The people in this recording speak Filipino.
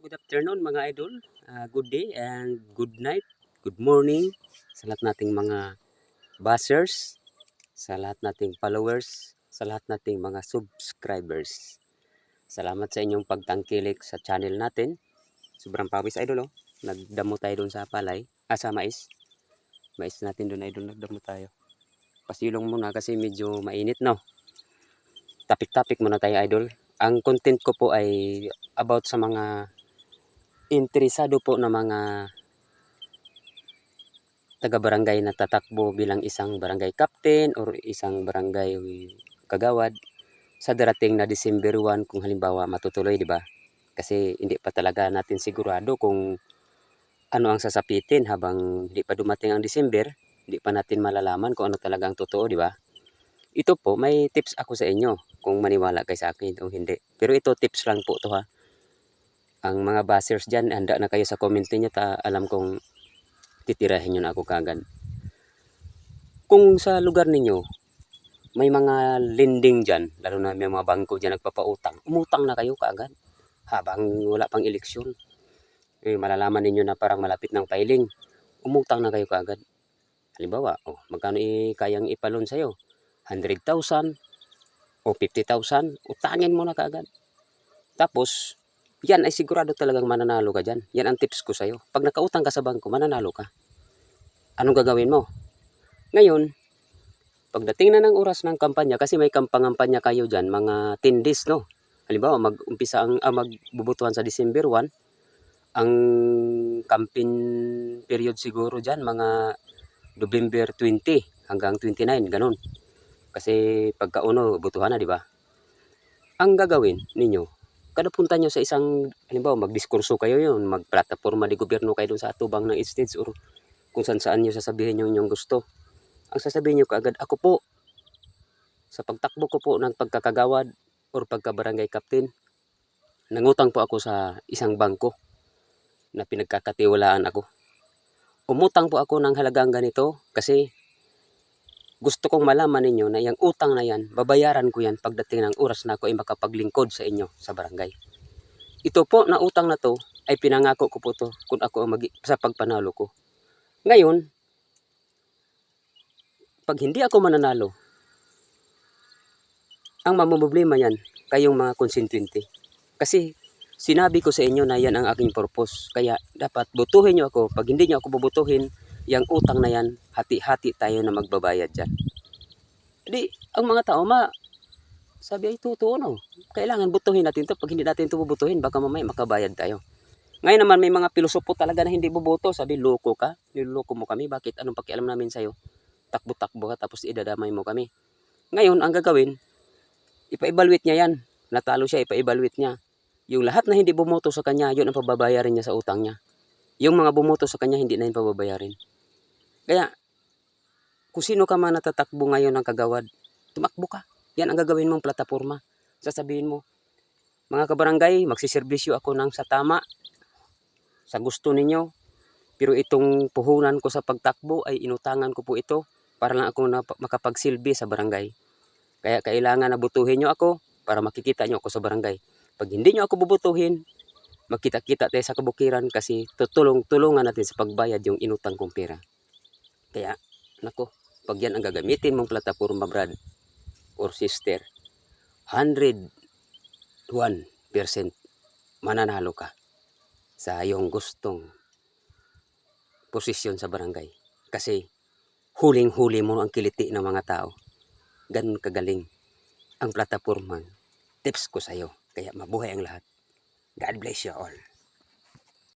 good afternoon mga idol. Ah, good day and good night. Good morning sa lahat nating mga buzzers, sa lahat nating followers, sa lahat nating mga subscribers. Salamat sa inyong pagtangkilik sa channel natin. Sobrang pawis idol oh. Nagdamo tayo doon sa palay, ah sa mais. Mais natin doon idol, nagdamo tayo. Pasilong muna kasi medyo mainit no. Tapik-tapik muna tayo idol. Ang content ko po ay about sa mga interesado po na mga taga-barangay na tatakbo bilang isang barangay captain or isang barangay kagawad sa darating na December 1 kung halimbawa matutuloy, di ba? Kasi hindi pa talaga natin sigurado kung ano ang sasapitin habang hindi pa dumating ang December, hindi pa natin malalaman kung ano talaga ang totoo, di ba? Ito po, may tips ako sa inyo kung maniwala kayo sa akin o hindi. Pero ito tips lang po to ha ang mga bashers dyan, handa na kayo sa comment niyo ta alam kong titirahin nyo na ako kagad. Kung sa lugar ninyo, may mga lending dyan, lalo na may mga bangko dyan nagpapautang, umutang na kayo kaagad habang wala pang eleksyon. Eh, malalaman ninyo na parang malapit ng filing, umutang na kayo kaagad. Halimbawa, oh, magkano i kayang ipalon sa'yo? 100,000 o 50,000, utangin mo na kaagad. Tapos, yan ay sigurado talagang mananalo ka dyan. Yan ang tips ko sa'yo. Pag nakautang ka sa bangko, mananalo ka. Anong gagawin mo? Ngayon, pagdating na ng oras ng kampanya, kasi may kampangampanya kayo dyan, mga 10 days, no? Halimbawa, mag-umpisa ang, ah, magbubutuhan sa December 1, ang campaign period siguro dyan, mga November 20 hanggang 29, ganun. Kasi pagkauno, butuhan na, di ba? Ang gagawin ninyo, kada punta nyo sa isang, halimbawa magdiskurso kayo yun, magplataforma di gobyerno kayo doon sa atubang ng stage or kung saan saan nyo sasabihin nyo yung gusto. Ang sasabihin nyo kaagad, ako po, sa pagtakbo ko po ng pagkakagawad or pagkabarangay captain, nangutang po ako sa isang bangko na pinagkakatiwalaan ako. Umutang po ako ng halagang ganito kasi gusto kong malaman ninyo na yung utang na yan, babayaran ko yan pagdating ng oras na ako ay makapaglingkod sa inyo sa barangay. Ito po na utang na to ay pinangako ko po to kung ako mag sa pagpanalo ko. Ngayon, pag hindi ako mananalo, ang mamumblema yan, kayong mga konsentwente. Kasi sinabi ko sa inyo na yan ang aking purpose. Kaya dapat butuhin nyo ako. Pag hindi nyo ako bubutuhin, yung utang na yan, hati-hati tayo na magbabayad dyan. Di, ang mga tao, ma, sabi ay totoo no. Kailangan butuhin natin to. Pag hindi natin to bubutuhin, baka mamaya makabayad tayo. Ngayon naman may mga pilosopo talaga na hindi buboto. Sabi, loko ka. Niloloko mo kami. Bakit? Anong pakialam namin sa'yo? Takbo-takbo ka tapos idadamay mo kami. Ngayon, ang gagawin, ipa-evaluate niya yan. Natalo siya, ipa-evaluate niya. Yung lahat na hindi bumoto sa kanya, yun ang pababayarin niya sa utang niya. Yung mga bumoto sa kanya, hindi na yung pababayarin. Kaya, kung sino ka man natatakbo ngayon ng kagawad, tumakbo ka. Yan ang gagawin mong plataforma. Sasabihin mo, mga kabarangay, magsiservisyo ako ng sa tama, sa gusto ninyo. Pero itong puhunan ko sa pagtakbo ay inutangan ko po ito para lang ako na makapagsilbi sa barangay. Kaya kailangan na butuhin nyo ako para makikita nyo ako sa barangay. Pag hindi nyo ako bubutuhin, makita-kita tayo sa kabukiran kasi tutulong-tulungan natin sa pagbayad yung inutang kong pera. Kaya, nako, pag yan ang gagamitin mong plataforma, brad, or sister, 101% mananalo ka sa iyong gustong posisyon sa barangay. Kasi, huling-huli mo ang kiliti ng mga tao. Ganun kagaling ang plataforma. Tips ko sa'yo. Kaya mabuhay ang lahat. God bless you all.